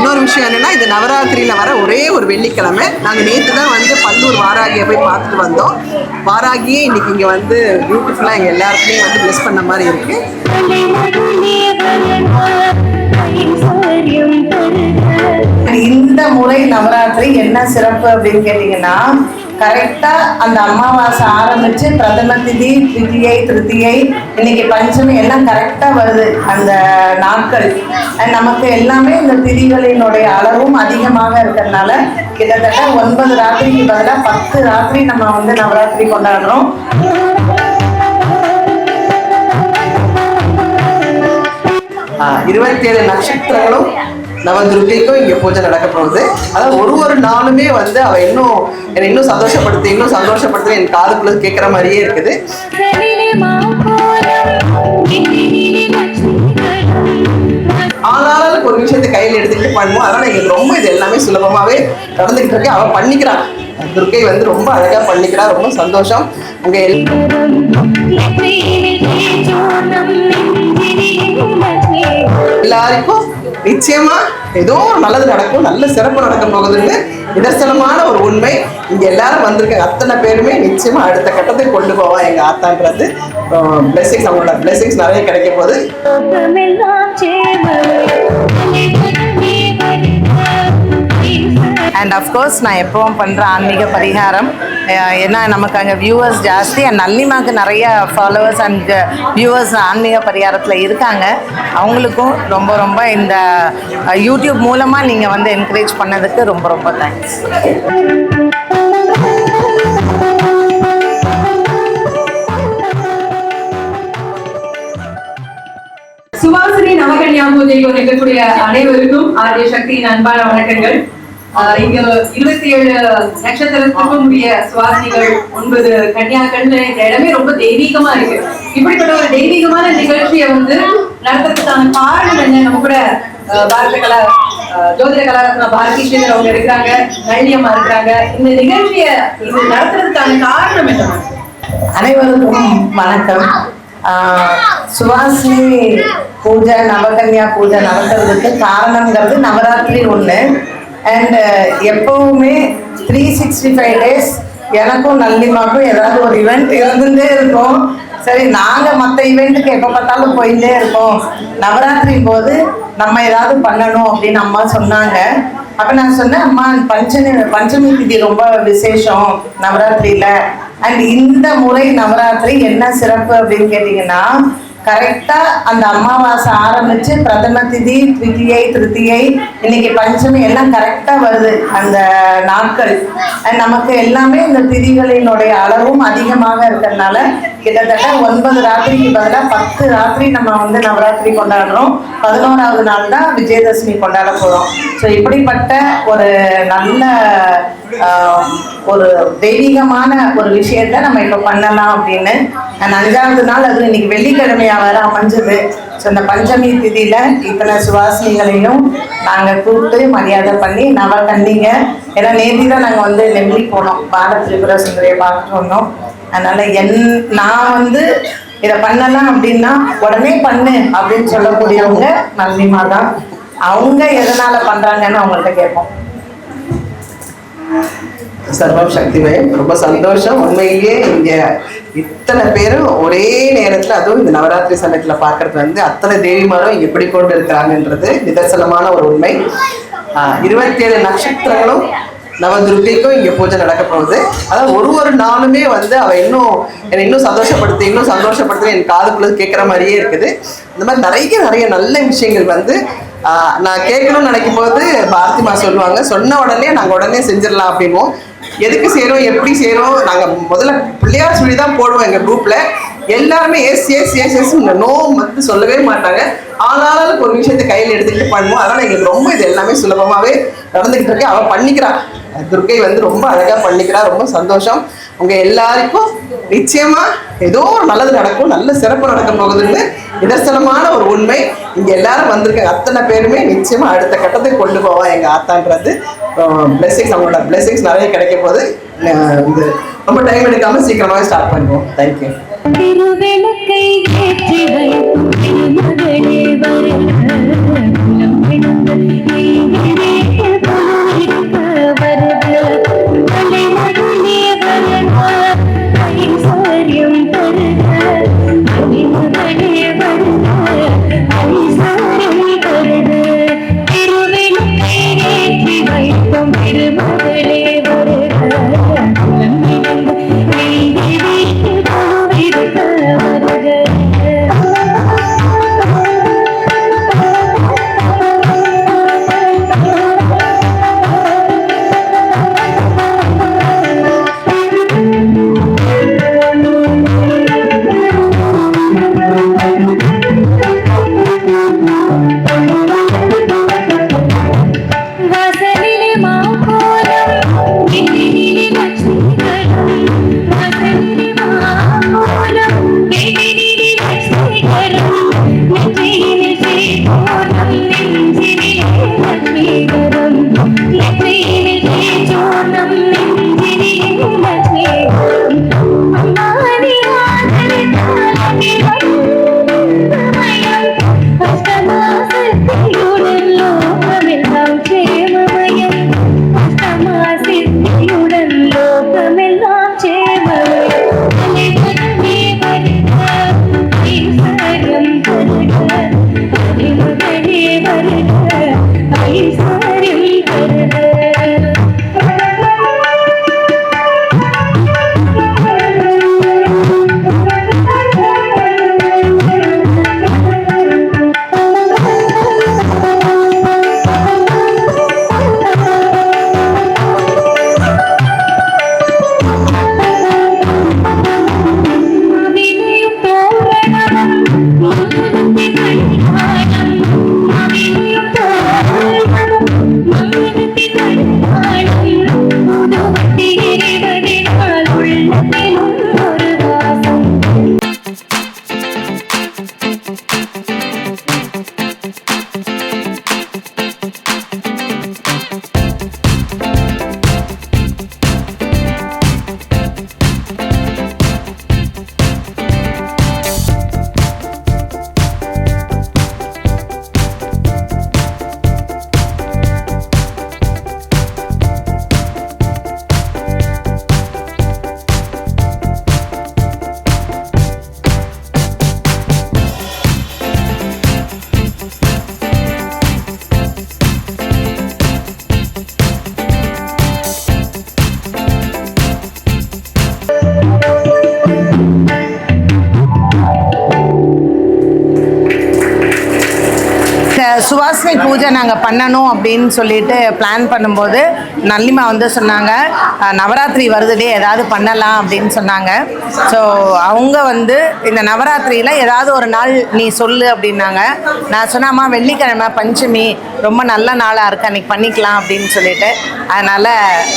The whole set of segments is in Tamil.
இன்னொரு விஷயம் என்னன்னா இது நவராத்திரியில வர ஒரே ஒரு வெள்ளிக்கிழமை. நாங்கள் நேற்று தான் வந்து பல்லூர் வாராகியை போய் பார்த்துட்டு வந்தோம். வாராகியே இன்னைக்கு இங்கே வந்து பியூட்டிஃபுல்லாக எங்கள் எல்லாருக்குமே வந்து மிஸ் பண்ண மாதிரி இருக்கு. இந்த முறை நவராத்திரி என்ன சிறப்பு அப்படின்னு கேட்டிங்கன்னா கரெக்டாக அந்த அமாவாசை ஆரம்பித்து பிரதம திதி திதியை திருத்தியை இன்னைக்கு பஞ்சமி எல்லாம் கரெக்டாக வருது அந்த நாட்கள். நமக்கு எல்லாமே இந்த திதிகளினுடைய அளவும் அதிகமாக இருக்கிறதுனால கிட்டத்தட்ட ஒன்பது ராத்திரிக்கு பதிலாக பத்து ராத்திரி நம்ம வந்து நவராத்திரி கொண்டாடுறோம். இருபத்தி ஏழு நட்சத்திரங்களும் நவதுர்க்கைக்கும் இங்கே பூஜை நடக்க போகுது அதாவது ஒரு ஒரு நாளுமே வந்து அவ இன்னும் என்னை இன்னும் சந்தோஷப்படுத்து இன்னும் சந்தோஷப்படுத்து என் காதுக்குள்ள கேட்குற மாதிரியே இருக்குது. ஆனாலும் ஒரு விஷயத்தை கையில் எடுத்துக்கிட்டு பண்ணுவோம். அதனால எங்களுக்கு ரொம்ப இது எல்லாமே சுலபமாகவே நடந்துகிட்டு இருக்கு. அவள் பண்ணிக்கிறான் துர்க்கை வந்து ரொம்ப அழகா பண்ணிக்கிறா. ரொம்ப சந்தோஷம். உங்க எல்லாருக்கும் நிச்சயமா ஏதோ ஒரு நல்லது நடக்கும் நல்ல சிறப்பு நடக்க போகுதுன்னு நிதர்சனமான ஒரு உண்மை. இங்க எல்லாரும் வந்திருக்க அத்தனை பேருமே நிச்சயமா அடுத்த கட்டத்துக்கு கொண்டு போவா எங்க ஆத்தான்றது. பிளெஸிங்ஸ் அவங்களோட பிளெஸிங்ஸ் நிறைய கிடைக்க போகுது. அண்ட் அஃப்கோர்ஸ் நான் எப்பவும் பண்ணுற ஆன்மீக பரிகாரம். ஏன்னா நமக்கு அங்கே வியூவர்ஸ் ஜாஸ்தி. அண்ட் நல்லிமாக்கு நிறைய ஃபாலோவர்ஸ் அண்ட் வியூவர்ஸ் ஆன்மீக பரிகாரத்தில் இருக்காங்க. அவங்களுக்கும் ரொம்ப ரொம்ப இந்த யூடியூப் மூலமாக நீங்கள் வந்து என்கரேஜ் பண்ணதுக்கு ரொம்ப ரொம்ப தேங்க்ஸ் சுபாசினி நவகன்யா பூஜைக்கு வந்திருக்கக்கூடிய அனைவருக்கும் ஆரிய சக்தியின் அன்பான வணக்கங்கள் இங்க இருபத்தி ஏழு நட்சத்திரத்துக்கும் உரிய சுவாசிகள் ஒன்பது கன்னியாக்கள்னு இந்த இடமே ரொம்ப தெய்வீகமா இருக்கு. இப்படிப்பட்ட ஒரு தெய்வீகமான நிகழ்ச்சியை வந்து நடத்துறதுக்கான காரணம் என்ன? நம்ம கூட ஆஹ் பாரத கலா ஆஹ் ஜோதிட கலாரத்ன பாரதி ஸ்ரீதர் அவங்க இருக்கிறாங்க நளினியம்மா இருக்கிறாங்க. இந்த நிகழ்ச்சியை இது நடத்துறதுக்கான காரணம் என்ன? அனைவருக்கும் வணக்கம். ஆஹ் சுவாசினி பூஜை நவகன்யா பூஜை நடத்துறதுக்கு காரணங்கிறது நவராத்திரி ஒன்று அண்ட் uh, எப்பவுமே த்ரீ சிக்ஸ்டி ஃபைவ் டேஸ் எனக்கும் நல்லிமாக்கும் ஏதாவது ஒரு இவெண்ட் இருந்துகிட்டே இருக்கும். சரி நாங்கள் மற்ற இவெண்ட்டுக்கு எப்போ பார்த்தாலும் போயிட்டே இருக்கோம் நவராத்திரி போது நம்ம ஏதாவது பண்ணணும் அப்படின்னு அம்மா சொன்னாங்க. அப்போ நான் சொன்னேன் அம்மா பஞ்சமி பஞ்சமி திதி ரொம்ப விசேஷம் நவராத்திரியில். அண்ட் இந்த முறை நவராத்திரி என்ன சிறப்பு அப்படின்னு கேட்டிங்கன்னா கரெக்டாக அந்த அமாவாசை ஆரம்பிச்சு பிரதம திதி திதியை திருத்தியை இன்னைக்கு பஞ்சமி எல்லாம் கரெக்டாக வருது அந்த நாட்கள். நமக்கு எல்லாமே இந்த திதிகளினுடைய அளவும் அதிகமாக இருக்கிறதுனால கிட்டத்தட்ட ஒன்பது ராத்திரிக்கு பதிலாக பத்து ராத்திரி நம்ம வந்து நவராத்திரி கொண்டாடுறோம். பதினோராவது நாள் தான் விஜயதசமி கொண்டாட போகிறோம் ஸோ இப்படிப்பட்ட ஒரு நல்ல ஒரு தெய்வீகமான ஒரு விஷயத்த நம்ம இப்போ பண்ணலாம் அப்படின்னு. நான் அஞ்சாவது நாள் அது இன்னைக்கு வெள்ளிக்கிழமையாக வர அமைஞ்சது. ஸோ இந்த பஞ்சமி திதியில இத்தனை சுவாசினிகளையும் நாங்கள் கூப்பிட்டு மரியாதை பண்ணி நவ கண்டிங்க ஏன்னா நேர்த்தி தான் நாங்கள் வந்து நெல்லி போனோம். பாரத் திரிபுர சுந்தரியை பார்த்துட்டு வந்தோம். அதனால என் நான் வந்து இதை பண்ணலாம் அப்படின்னா உடனே பண்ணு அப்படின்னு சொல்லக்கூடியவங்க நன்றிமா தான் அவங்க எதனால பண்றாங்கன்னு அவங்கள்ட்ட கேட்போம். சர்வம் சக்திமயம் ரொம்ப சந்தோஷம். உண்மையிலேயே இங்க இத்தனை பேரும் ஒரே நேரத்துல அதுவும் இந்த நவராத்திரி சமயத்துல பார்க்கறது வந்து அத்தனை தேவிமாரும் எப்படி கொண்டு இருக்கிறாங்கன்றது நிதர்சனமான ஒரு உண்மை. இருபத்தி ஏழு நட்சத்திரங்களும் நவதுர்க்கைக்கும் இங்க பூஜை நடக்க போகுது. அதாவது ஒரு ஒரு நாளுமே வந்து அவ இன்னும் என்னை இன்னும் சந்தோஷப்படுத்து இன்னும் சந்தோஷப்படுத்து என் காதுக்குள்ள கேட்குற மாதிரியே இருக்குது. இந்த மாதிரி நிறைய நிறைய நல்ல விஷயங்கள் வந்து நான் கேட்கணும்னு நினைக்கும் போது பாரதிமா சொல்லுவாங்க சொன்ன உடனே நாங்கள் உடனே செஞ்சிடலாம் அப்படின்வோம் எதுக்கு செய்கிறோம் எப்படி செய்கிறோம் நாங்கள் முதல்ல பிள்ளையார் சொல்லி தான் போடுவோம் எங்கள் குரூப்பில் எல்லாருமே yes yes yes yes no வந்து சொல்லவே மாட்டாங்க. ஆனாலும் ஒரு விஷயத்தை கையில் எடுத்துக்கிட்டு பண்ணுவோம். அதனால் எங்களுக்கு ரொம்ப இது எல்லாமே சுலபமாகவே நடந்துக்கிட்டு இருக்கு. அவள் பண்ணிக்கிறா. துர்க்கை வந்து ரொம்ப அழகாக பண்ணிக்கிறா. ரொம்ப சந்தோஷம். உங்க எல்லாருக்கும் நிச்சயமா ஏதோ ஒரு நல்லது நடக்கும் நல்ல சிறப்பு நடக்க போகுதுன்னு நிதர்சனமான ஒரு உண்மை. இங்க எல்லாரும் வந்திருக்க அத்தனை பேருமே நிச்சயமா அடுத்த கட்டத்துக்கு கொண்டு போவா எங்க ஆத்தான்றது. பிளெஸிங்ஸ் அவங்களோட பிளெஸிங்ஸ் நிறைய கிடைக்க போது இது ரொம்ப டைம் எடுக்காம சீக்கிரமாவே ஸ்டார்ட் பண்ணுவோம். தேங்க்யூ திருவிளக்கை ஏற்றி வைக்கும் திருமகளே லட்சுமி பூஜை நாங்கள் பண்ணணும் அப்படின்னு சொல்லிட்டு பிளான் பண்ணும்போது நல்லிமா வந்து சொன்னாங்க நவராத்திரி வருதுடே ஏதாவது பண்ணலாம் அப்படின்னு சொன்னாங்க. ஸோ அவங்க வந்து இந்த நவராத்திரியில் ஏதாவது ஒரு நாள் நீ சொல்லு அப்படின்னாங்க. நான் சொன்னாம்மா வெள்ளிக்கிழமை பஞ்சமி ரொம்ப நல்ல நாளாக இருக்குது அன்னைக்கு பண்ணிக்கலாம் அப்படின்னு சொல்லிட்டு. அதனால்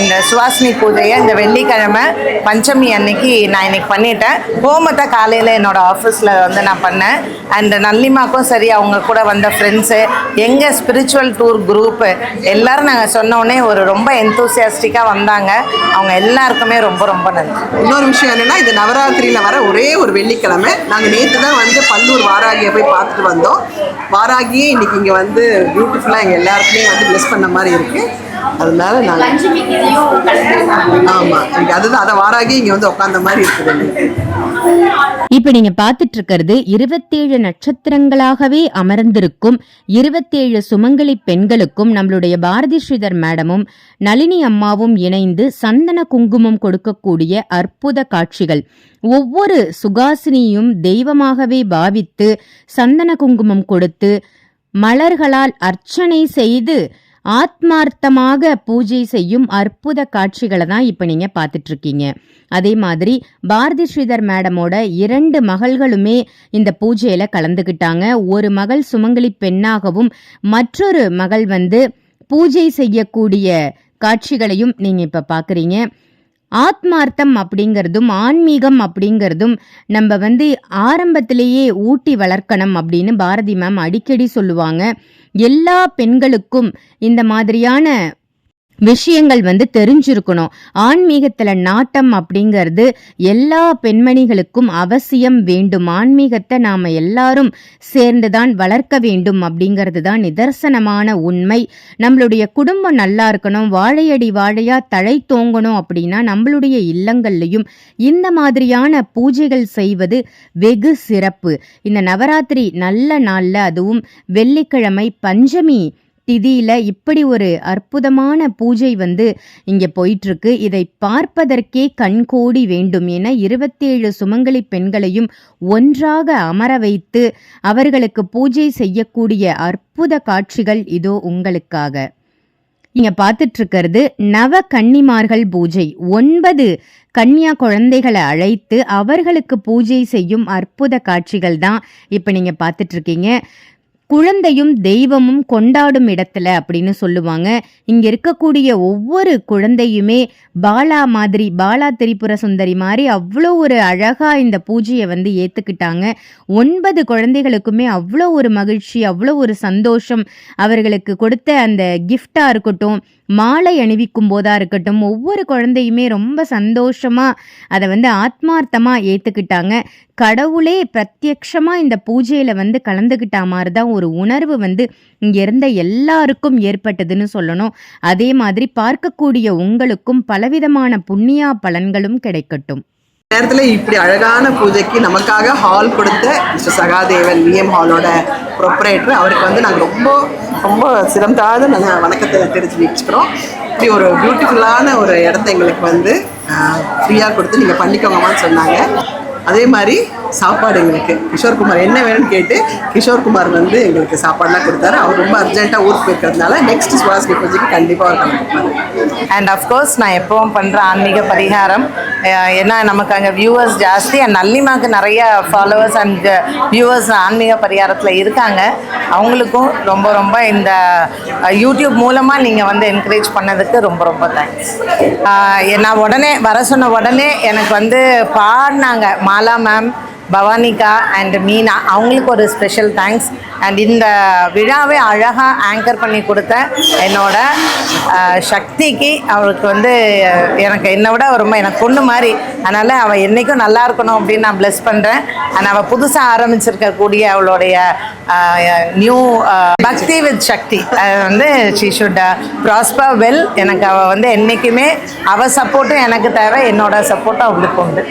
இந்த சுவாசினி பூஜையை இந்த வெள்ளிக்கிழமை பஞ்சமி அன்னைக்கு நான் இன்னைக்கு பண்ணிட்டேன். ஹோமத்தை காலையில் என்னோடய ஆஃபீஸில் வந்து நான் பண்ணேன். அண்ட் நல்லிமாக்கும் சரி அவங்க கூட வந்த ஃப்ரெண்ட்ஸு எங்கள் எங்கள் ஸ்பிரிச்சுவல் டூர் குரூப்பு எல்லாரும் நாங்கள் சொன்னோடனே ஒரு ரொம்ப எந்தூசியாஸ்டிக்காக வந்தாங்க. அவங்க எல்லாருக்குமே ரொம்ப ரொம்ப நன்றி. இன்னொரு விஷயம் என்னென்னா இது நவராத்திரியில் வர ஒரே ஒரு வெள்ளிக்கிழமை நாங்கள் நேற்று தான் வந்து பல்லூர் வாராகியை போய் பார்த்துட்டு வந்தோம். வாராகியே இன்றைக்கி இங்கே வந்து பியூட்டிஃபுல்லாக எங்கள் எல்லாருக்குமே வந்து மிஸ் பண்ண மாதிரி இருக்குது அதனால நாங்கள் ஆமாம் எனக்கு அதுதான் அதை வாராகி இங்கே வந்து உட்காந்த மாதிரி இருக்குது. இப்ப நீங்க பாத்துட்டு இருக்கிறது இருபத்தேழு நட்சத்திரங்களாகவே அமர்ந்திருக்கும் இருபத்தேழு சுமங்கலி பெண்களுக்கும் நம்மளுடைய பாரதி ஸ்ரீதர் மேடமும் நளினி அம்மாவும் இணைந்து சந்தன குங்குமம் கொடுக்கக்கூடிய அற்புத காட்சிகள் ஒவ்வொரு சுகாசினியும் தெய்வமாகவே பாவித்து சந்தன குங்குமம் கொடுத்து மலர்களால் அர்ச்சனை செய்து ஆத்மார்த்தமாக பூஜை செய்யும் அற்புத காட்சிகளை தான் இப்போ நீங்கள் பார்த்துட்டு இருக்கீங்க அதே மாதிரி பாரதி ஸ்ரீதர் மேடமோட இரண்டு மகள்களுமே இந்த பூஜையில் கலந்துக்கிட்டாங்க ஒரு மகள் சுமங்கலி பெண்ணாகவும் மற்றொரு மகள் வந்து பூஜை செய்யக்கூடிய காட்சிகளையும் நீங்கள் இப்போ பார்க்குறீங்க ஆத்மார்த்தம் அப்படிங்கிறதும் ஆன்மீகம் அப்படிங்கிறதும் நம்ம வந்து ஆரம்பத்திலேயே ஊட்டி வளர்க்கணும் அப்படின்னு பாரதி மேம் அடிக்கடி சொல்லுவாங்க. எல்லா பெண்களுக்கும் இந்த மாதிரியான விஷயங்கள் வந்து தெரிஞ்சிருக்கணும். ஆன்மீகத்துல நாட்டம் அப்படிங்கிறது எல்லா பெண்மணிகளுக்கும் அவசியம் வேண்டும். ஆன்மீகத்தை நாம எல்லாரும் சேர்ந்துதான் வளர்க்க வேண்டும் அப்படிங்கிறது தான் நிதர்சனமான உண்மை. நம்மளுடைய குடும்பம் நல்லா இருக்கணும். வாழையடி வாழையா தழை தோங்கணும் அப்படின்னா நம்மளுடைய இல்லங்கள்லையும் இந்த மாதிரியான பூஜைகள் செய்வது வெகு சிறப்பு. இந்த நவராத்திரி நல்ல நாள்ல அதுவும் வெள்ளிக்கிழமை பஞ்சமி திதியில இப்படி ஒரு அற்புதமான பூஜை வந்து இங்க போயிட்டுருக்கு. இதை பார்ப்பதற்கே கண்கோடி வேண்டும் என இருபத்தேழு சுமங்கலி பெண்களையும் ஒன்றாக அமர வைத்து அவர்களுக்கு பூஜை செய்யக்கூடிய அற்புத காட்சிகள் இதோ உங்களுக்காக. நீங்க பார்த்துட்டு இருக்கிறது நவ கன்னிமார்கள் பூஜை. ஒன்பது கன்னியா குழந்தைகளை அழைத்து அவர்களுக்கு பூஜை செய்யும் அற்புத காட்சிகள் தான் இப்போ நீங்க பார்த்துட்டு இருக்கீங்க குழந்தையும் தெய்வமும் கொண்டாடும் இடத்துல அப்படின்னு சொல்லுவாங்க. இங்க இருக்கக்கூடிய ஒவ்வொரு குழந்தையுமே பாலா மாதிரி பாலா திரிபுர சுந்தரி மாதிரி அவ்வளோ ஒரு அழகா இந்த பூஜையை வந்து ஏத்துக்கிட்டாங்க. ஒன்பது குழந்தைகளுக்குமே அவ்வளோ ஒரு மகிழ்ச்சி அவ்வளோ ஒரு சந்தோஷம் அவர்களுக்கு கொடுத்த அந்த கிஃப்டா இருக்கட்டும் மாலை அணிவிக்கும் போதாக இருக்கட்டும் ஒவ்வொரு குழந்தையுமே ரொம்ப சந்தோஷமாக அதை வந்து ஆத்மார்த்தமாக ஏற்றுக்கிட்டாங்க கடவுளே பிரத்யக்ஷமாக இந்த பூஜையில் வந்து கலந்துக்கிட்ட மாதிரி தான் ஒரு உணர்வு வந்து இங்கே இருந்த எல்லாருக்கும் ஏற்பட்டதுன்னு சொல்லணும். அதே மாதிரி பார்க்கக்கூடிய உங்களுக்கும் பலவிதமான புண்ணியா பலன்களும் கிடைக்கட்டும். நேரத்தில் இப்படி அழகான பூஜைக்கு நமக்காக ஹால் கொடுத்த மிஸ்டர் சகாதேவன் விஎம் ஹாலோட ப்ரொப்ரேட்டர் அவருக்கு வந்து நாங்கள் ரொம்ப ரொம்ப சிறந்தாத நாங்கள் வணக்கத்தை தெரிஞ்சு வச்சுக்கிறோம் இப்படி ஒரு பியூட்டிஃபுல்லான ஒரு இடத்த எங்களுக்கு வந்து ஃப்ரீயாக கொடுத்து நீங்கள் பண்ணிக்கோங்கம்மான்னு சொன்னாங்க. அதே மாதிரி சாப்பாடு எங்களுக்கு கிஷோர்குமார் என்ன வேணும்னு கேட்டு கிஷோர்குமார் வந்து எங்களுக்கு சாப்பாடுலாம் கொடுத்தாரு. அவர் ரொம்ப அர்ஜென்ட்டாக ஊருக்கு போயிருக்கிறதுனால நெக்ஸ்ட் சுவாசினி பூஜைக்கு கண்டிப்பாக அவர் கலந்துப்பாரு அண்ட் அஃப்கோர்ஸ் நான் எப்பவும் பண்ணுற ஆன்மீக பரிகாரம். ஏன்னா நமக்கு அங்கே வியூவர்ஸ் ஜாஸ்தி அண்ட் நல்லிமாக்கு நிறைய ஃபாலோவர்ஸ் அண்ட் வியூவர்ஸ் ஆன்மீக பரிகாரத்தில் இருக்காங்க. அவங்களுக்கும் ரொம்ப ரொம்ப இந்த யூடியூப் மூலமாக நீங்கள் வந்து என்கரேஜ் பண்ணதுக்கு ரொம்ப ரொம்ப தேங்க்ஸ் நான் உடனே வர சொன்ன உடனே எனக்கு வந்து பாடினாங்க மாலா மேம் பவானிகா அண்ட் மீனா அவங்களுக்கு ஒரு ஸ்பெஷல் தேங்க்ஸ் அண்ட் இந்த விழாவை அழகாக ஆங்கர் பண்ணி கொடுத்த என்னோட சக்திக்கு அவளுக்கு வந்து எனக்கு என்னை விட ரொம்ப எனக்கு பொண்ணு மாதிரி. அதனால் அவள் என்றைக்கும் நல்லா இருக்கணும் அப்படின்னு நான் ப்ளெஸ் பண்ணுறேன் அண்ட் அவள் புதுசாக ஆரம்பிச்சிருக்கக்கூடிய அவளுடைய நியூ பக்தி வித் சக்தி. அது வந்து ஷீ ஷுட் ப்ராஸ்பர் வெல் எனக்கு அவள் வந்து என்றைக்குமே அவள் சப்போர்ட்டும் எனக்கு தேவை. என்னோட சப்போர்ட்டும் அவளுக்கு உண்டு.